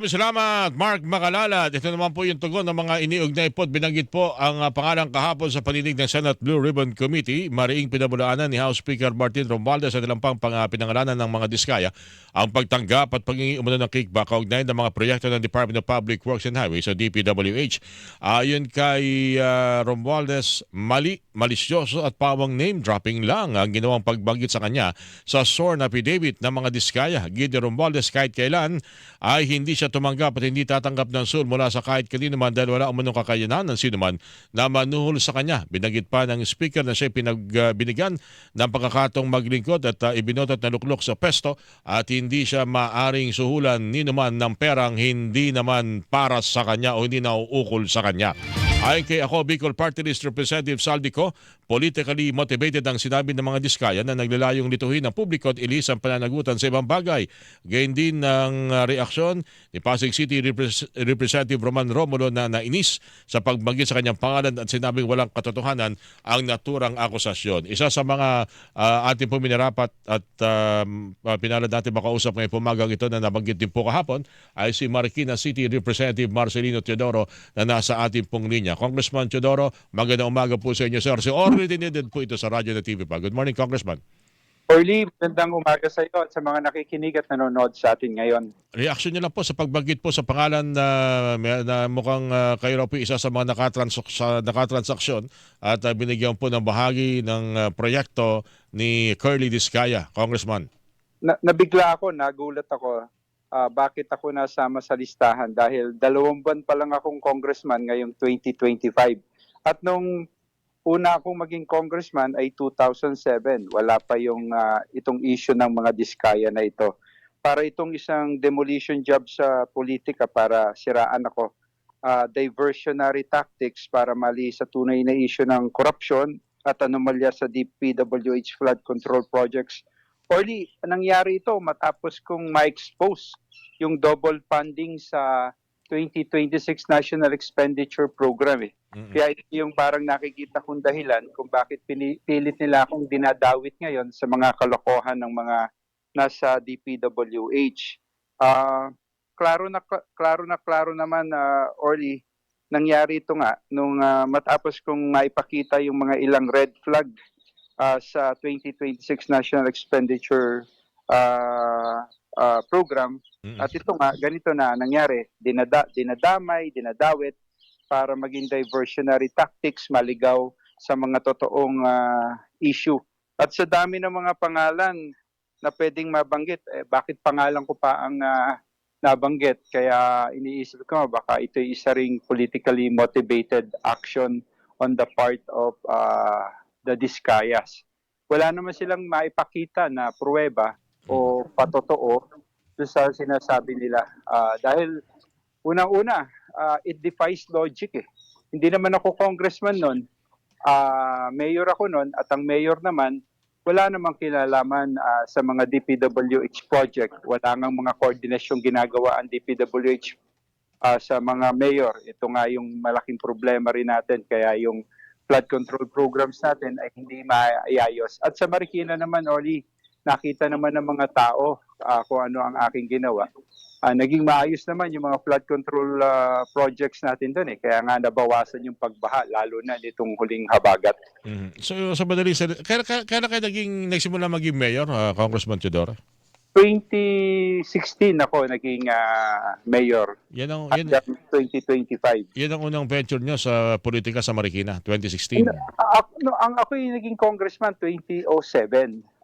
Salamat, Mark Makalala. Ito naman po yung tugon ng mga iniugnay po binanggit po ang uh, pangalang kahapon sa paninig ng Senate Blue Ribbon Committee. Mariing pinabulaanan ni House Speaker Martin Romualdez sa nilampang pang, pinangalanan ng mga diskaya ang pagtanggap at paghingi umano ng kickback kaugnay ng mga proyekto ng Department of Public Works and Highways o DPWH. Ayon kay uh, Romualdez, mali, malisyoso at pawang name dropping lang ang ginawang pagbanggit sa kanya sa sworn affidavit ng mga diskaya. Gide Romualdez kahit kailan ay hindi siya tumanggap at hindi tatanggap ng sul mula sa kahit kanino man dahil wala umunong kakayanan ng sino man na manuhol sa kanya. Binagit pa ng speaker na siya pinagbinigyan ng pagkakatong maglingkod at uh, ibinotot na luklok sa pesto at hindi siya maaring suhulan ni naman ng perang hindi naman para sa kanya o hindi nauukol sa kanya. Ayon kay ako, Bicol Party List Representative Saldico, politically motivated ang sinabi ng mga diskaya na naglalayong lituhin ng publiko at ilis ang pananagutan sa ibang bagay. Gayun din ng uh, reaksyon ni Pasig City Repres- Representative Roman Romulo na nainis sa pagbanggit sa kanyang pangalan at sinabing walang katotohanan ang naturang akusasyon. Isa sa mga uh, ating po minarapat at uh, pinalad natin makausap ngayong pumagang ito na nabanggit din po kahapon ay si Marikina City Representative Marcelino Teodoro na nasa ating pong linya. Congressman Teodoro, magandang umaga po sa inyo sir. Si Orly Tinidid po ito sa Radyo na TV pa. Good morning Congressman. Orly, magandang umaga sa iyo at sa mga nakikinig at nanonood sa atin ngayon. Reaksyon niyo lang po sa pagbanggit po sa pangalan na, na mukhang uh, kayo raw po isa sa mga nakatrans- sa nakatransaksyon at uh, binigyan po ng bahagi ng uh, proyekto ni Curly Discaya, Congressman. Na, nabigla ako, nagulat ako. Ah, bakit ako nasama sa listahan? Dahil dalawang buwan pa lang akong congressman ngayong 2025. At nung una akong maging congressman ay 2007. Wala pa yung ah, itong issue ng mga diskaya na ito. Para itong isang demolition job sa politika para siraan ako. Ah, diversionary tactics para mali sa tunay na issue ng corruption at anomalya sa DPWH flood control projects Orly, nangyari ito matapos kong ma-expose yung double funding sa 2026 National Expenditure Program. Eh. Mm-mm. Kaya ito yung parang nakikita kong dahilan kung bakit pilit nila akong dinadawit ngayon sa mga kalokohan ng mga nasa DPWH. Ah, klaro na klaro na klaro naman na Orly, nangyari ito nga nung ah, matapos kong maipakita yung mga ilang red flag ah, sa 2026 National Expenditure ah, ah, Program. Mm-mm. At ito nga, ganito na nangyari. Dinada, dinadamay, dinadawit para maging diversionary tactics, maligaw sa mga totoong ah, issue. At sa dami ng mga pangalan na pwedeng mabanggit, eh, bakit pangalan ko pa ang ah, nabanggit? Kaya iniisip ko, baka ito isa ring politically motivated action on the part of ah, the Discayas. Wala naman silang maipakita na pruweba o patotoo sa sinasabi nila. Ah, dahil unang-una, ah, it defies logic eh. Hindi naman ako congressman noon. Ah, mayor ako noon at ang mayor naman wala namang kinalaman ah, sa mga DPWH project. Wala ngang mga koordinasyon ginagawa ang DPWH ah, sa mga mayor. Ito nga yung malaking problema rin natin. Kaya yung flood control programs natin ay hindi maayos. At sa Marikina naman, Oli, nakita naman ng mga tao ah, kung ano ang aking ginawa. Ah, naging maayos naman yung mga flood control ah, projects natin doon eh. Kaya nga nabawasan yung pagbaha, lalo na nitong huling habagat. Mhm. So sa madaling salita, kailan, kailan, kailan kayo naging, nagsimula maging mayor, uh, Congressman Teodoro? 2016 ako naging ah, mayor Yan ang, yan, hanggang 2025. yan ang unang venture nyo sa politika sa Marikina, 2016. Ako, no, ang ako yung naging congressman 2007.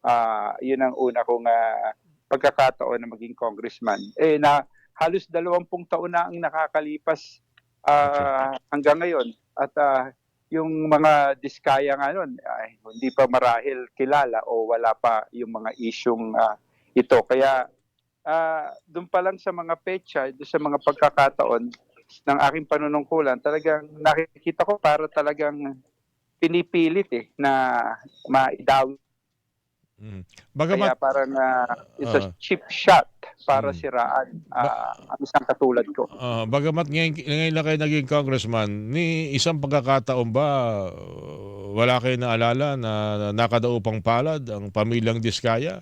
Ah, yun ang una kong ah, pagkakataon na maging congressman. Eh na halos dalawampung taon na ang nakakalipas ah, hanggang ngayon. At ah, yung mga diskaya nga nun, ay, hindi pa marahil kilala o wala pa yung mga isyong ah, ito. Kaya ah, doon pa lang sa mga petsa, doon sa mga pagkakataon ng aking panunungkulan, talagang nakikita ko para talagang pinipilit eh na maidawi. Kaya Bagamat, parang ah, it's a Ah. cheap shot para Hmm. siraan ah, ang isang katulad ko. ah, bagamat ngayon, ngayon lang kayo naging congressman, ni isang pagkakataon ba uh, wala kayo naalala na nakadaupang palad ang pamilyang Diskaya?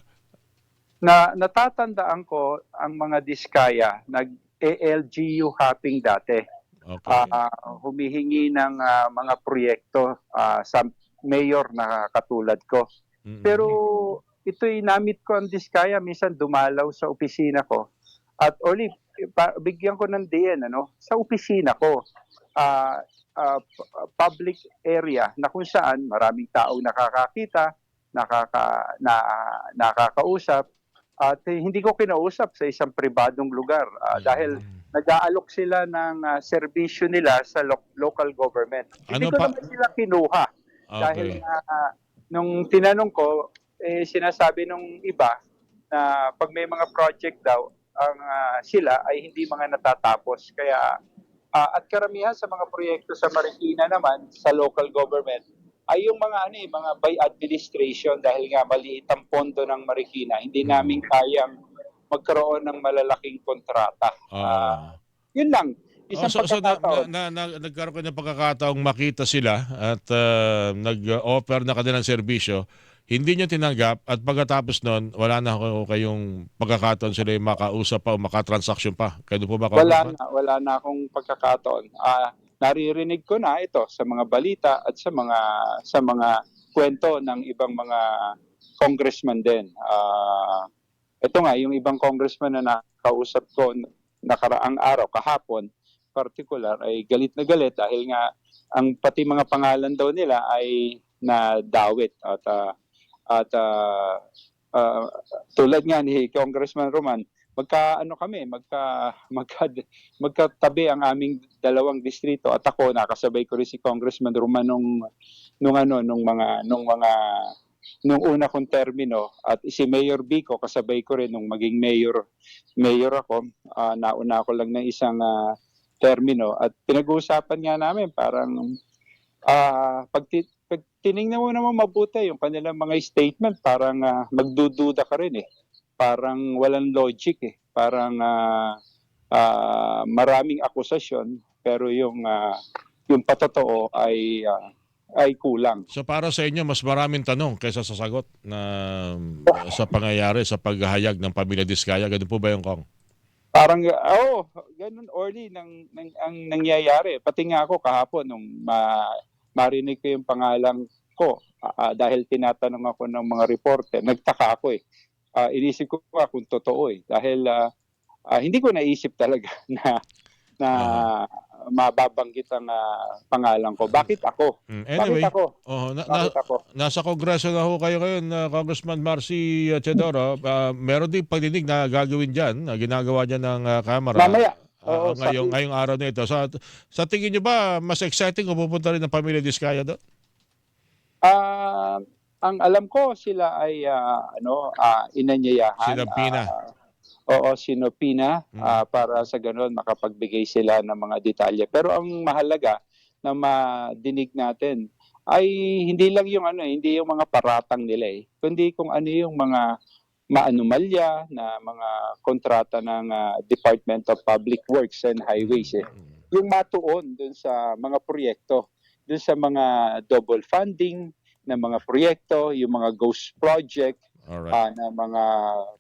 Na natatandaan ko ang mga diskaya nag ALGU hopping dati. Okay. Ah, humihingi ng ah, mga proyekto ah, sa mayor na katulad ko. Mm-mm. Pero ito'y namit ko ang diskaya, minsan dumalaw sa opisina ko. At Oli, bigyan ko ng DN, ano, sa opisina ko, ah, p- public area na kung saan maraming tao nakakakita, nakaka, na, nakakausap, at eh, hindi ko kinausap sa isang pribadong lugar ah, dahil nag-aalok sila ng ah, serbisyo nila sa lo- local government. Hindi Ano ko pa- naman sila kinuha. Dahil Okay. nga, nung tinanong ko, eh, sinasabi nung iba na pag may mga project daw, ang ah, sila ay hindi mga natatapos. Kaya, ah, at karamihan sa mga proyekto sa Marikina naman, sa local government, ay yung mga ano eh, mga by administration dahil nga maliit ang pondo ng Marikina. Hindi Mm. namin kayang magkaroon ng malalaking kontrata. Ah. Yun lang. Oh, Isang so, so na, na, na, na- nagkaroon kayo ng pagkakataong makita sila at ah, nag-offer na kanilang serbisyo, hindi nyo tinanggap at pagkatapos nun, wala na ako kayong pagkakataon sila yung makausap pa o makatransaction pa. Kaya po ba? wala na, wala na akong pagkakataon. Ah, naririnig ko na ito sa mga balita at sa mga sa mga kwento ng ibang mga congressman din. Ah, ito nga yung ibang congressman na nakausap ko nakaraang araw kahapon particular ay galit na galit dahil nga ang pati mga pangalan daw nila ay nadawit at ah, at ah, ah, tulad nga ni Congressman Roman magka ano kami magka magka magkatabi ang aming dalawang distrito at ako nakasabay ko rin si Congressman Roman nung nung ano nung mga nung mga nung una kong termino. At si Mayor Bico kasabay ko rin nung maging mayor mayor ako. Ah, nauna ako lang ng isang ah, termino. At pinag-uusapan nga namin parang ah pag, pag tiningnan mo naman mabuti yung kanilang mga statement parang ah, magdududa ka rin eh parang walang logic eh. Parang ah, ah, maraming akusasyon pero yung ah, yung patotoo ay ah, ay kulang. So para sa inyo, mas maraming tanong kaysa sa sagot na sa pangyayari sa paghahayag ng pamilya Diskaya. Ganun po ba yung Kong? Parang oh, ganun orly nang, nang ang nangyayari. Pati nga ako kahapon nung ma, marinig ko yung pangalan ko ah, dahil tinatanong ako ng mga reporter, nagtaka ako eh. Ah, inisip ko pa kung totoo eh dahil ah, ah, hindi ko naisip talaga na na mababanggit ang ah, pangalan ko. Bakit ako? Mm, Bakit Anyway, ako? oh, na, na, Bakit ako? nasa kongreso na ho kayo ngayon, uh, Congressman Marcy uh, Chedoro. Uh, meron din pagdinig na gagawin dyan, na ginagawa dyan ng uh, Kamara. Mamaya. uh, Oo, ngayong, ngayong araw na ito. Sa, sa tingin nyo ba, mas exciting kung pupunta rin ng pamilya Diskaya doon? Ah, ang alam ko sila ay ah, ano ah, inanyayahan. Sinopina. ah, oo, sinopina Mm. ah, para sa ganoon makapagbigay sila ng mga detalye. Pero ang mahalaga na madinig natin ay hindi lang yung ano, eh, hindi yung mga paratang nila eh, kundi kung ano yung mga maanumalya na mga kontrata ng ah, Department of Public Works and Highways eh yung matuon dun sa mga proyekto, dun sa mga double funding na mga proyekto, yung mga ghost project Alright. ah, na mga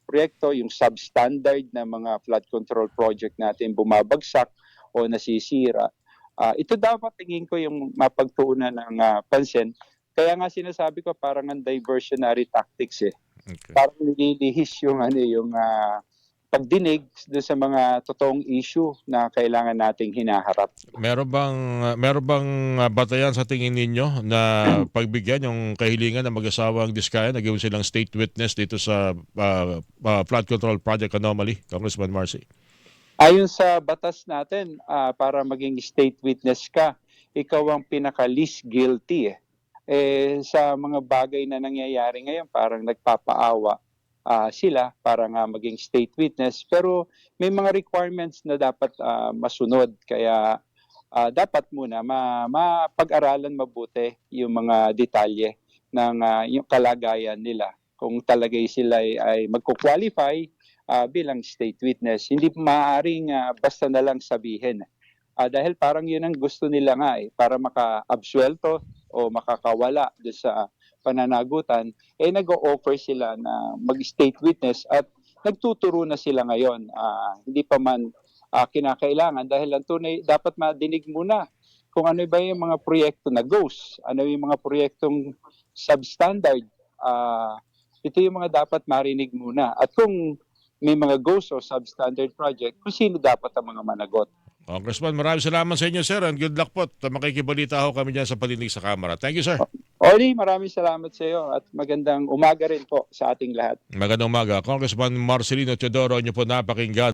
proyekto, yung substandard na mga flood control project natin bumabagsak o nasisira. Ah, ito dapat tingin ko yung mapagtuunan ng ah, pansin. Kaya nga sinasabi ko parang ang diversionary tactics eh. Okay. Parang nililihis yung ano yung ah, pagdinig sa mga totoong issue na kailangan nating hinaharap. Meron bang uh, meron bang uh, batayan sa tingin ninyo na pagbigyan yung kahilingan ng mag-asawang Diskaya na gawin silang state witness dito sa uh, uh, flood control project anomaly, Congressman Marcy? Ayon sa batas natin, ah, para maging state witness ka, ikaw ang pinaka-least guilty. Eh. Eh, sa mga bagay na nangyayari ngayon, parang nagpapaawa ah, sila para nga maging state witness. Pero may mga requirements na dapat ah, masunod. Kaya ah, dapat muna ma- mapag-aralan mabuti yung mga detalye ng ah, yung kalagayan nila. Kung talagay sila ay, ay magko-qualify ah, bilang state witness. Hindi maaaring ah, basta na lang sabihin. Ah, dahil parang yun ang gusto nila nga eh, para maka-absuelto o makakawala doon sa pananagutan, eh nag-o-offer sila na mag-state witness at nagtuturo na sila ngayon. Ah, hindi pa man ah, kinakailangan dahil ang tunay dapat madinig muna kung ano ba yung mga proyekto na goes, ano yung mga proyektong substandard. Ah, ito yung mga dapat marinig muna. At kung may mga goes o substandard project, kung sino dapat ang mga managot. Congressman, maraming salamat sa inyo, sir, and good luck po. Makikibalita ho kami dyan sa paninig sa Kamara. Thank you, sir. Oli, maraming salamat sa iyo at magandang umaga rin po sa ating lahat. Magandang umaga. Congressman Marcelino Teodoro, inyo po napakinggan.